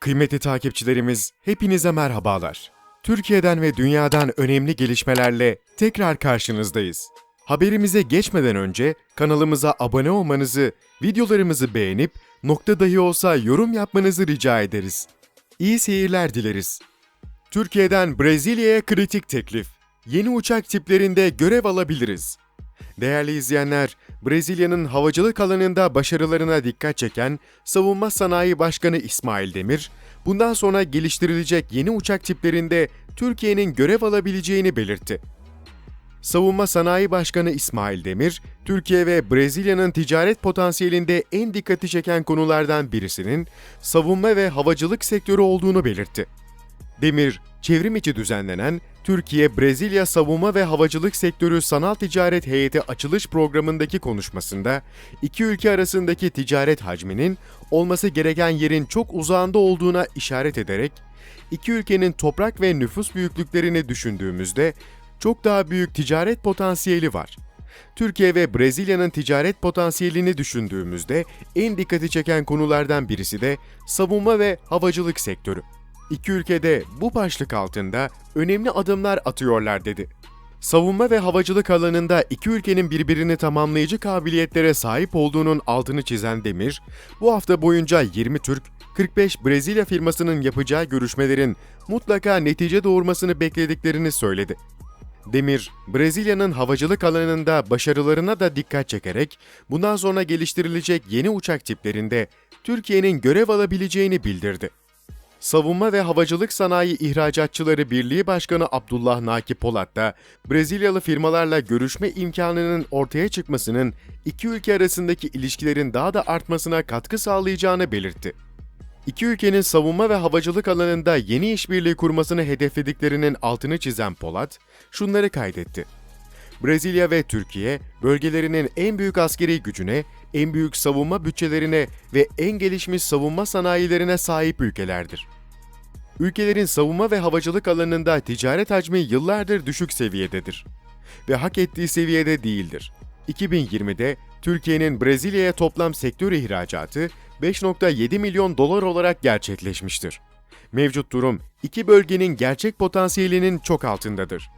Kıymetli takipçilerimiz, hepinize merhabalar. Türkiye'den ve dünyadan önemli gelişmelerle tekrar karşınızdayız. Haberimize geçmeden önce kanalımıza abone olmanızı, videolarımızı beğenip nokta dahi olsa yorum yapmanızı rica ederiz. İyi seyirler dileriz. Türkiye'den Brezilya'ya kritik teklif. Yeni uçak tiplerinde görev alabiliriz. Değerli izleyenler, Brezilya'nın havacılık alanında başarılarına dikkat çeken Savunma Sanayi Başkanı İsmail Demir, bundan sonra geliştirilecek yeni uçak tiplerinde Türkiye'nin görev alabileceğini belirtti. Savunma Sanayi Başkanı İsmail Demir, Türkiye ve Brezilya'nın ticaret potansiyelinde en dikkati çeken konulardan birisinin savunma ve havacılık sektörü olduğunu belirtti. Demir, çevrim içi düzenlenen Türkiye-Brezilya Savunma ve Havacılık Sektörü Sanal Ticaret Heyeti açılış programındaki konuşmasında iki ülke arasındaki ticaret hacminin olması gereken yerin çok uzağında olduğuna işaret ederek iki ülkenin toprak ve nüfus büyüklüklerini düşündüğümüzde çok daha büyük ticaret potansiyeli var. Türkiye ve Brezilya'nın ticaret potansiyelini düşündüğümüzde en dikkati çeken konulardan birisi de savunma ve havacılık sektörü. İki ülkede bu başlık altında önemli adımlar atıyorlar dedi. Savunma ve havacılık alanında iki ülkenin birbirini tamamlayıcı kabiliyetlere sahip olduğunun altını çizen Demir, bu hafta boyunca 20 Türk, 45 Brezilya firmasının yapacağı görüşmelerin mutlaka netice doğurmasını beklediklerini söyledi. Demir, Brezilya'nın havacılık alanında başarılarına da dikkat çekerek bundan sonra geliştirilecek yeni uçak tiplerinde Türkiye'nin görev alabileceğini bildirdi. Savunma ve Havacılık Sanayi İhracatçıları Birliği Başkanı Abdullah Naki Polat da Brezilyalı firmalarla görüşme imkanının ortaya çıkmasının iki ülke arasındaki ilişkilerin daha da artmasına katkı sağlayacağını belirtti. İki ülkenin savunma ve havacılık alanında yeni işbirliği kurmasını hedeflediklerinin altını çizen Polat, şunları kaydetti. Brezilya ve Türkiye, bölgelerinin en büyük askeri gücüne, en büyük savunma bütçelerine ve en gelişmiş savunma sanayilerine sahip ülkelerdir. Ülkelerin savunma ve havacılık alanında ticaret hacmi yıllardır düşük seviyededir ve hak ettiği seviyede değildir. 2020'de Türkiye'nin Brezilya'ya toplam sektör ihracatı 5.7 milyon dolar olarak gerçekleşmiştir. Mevcut durum iki bölgenin gerçek potansiyelinin çok altındadır.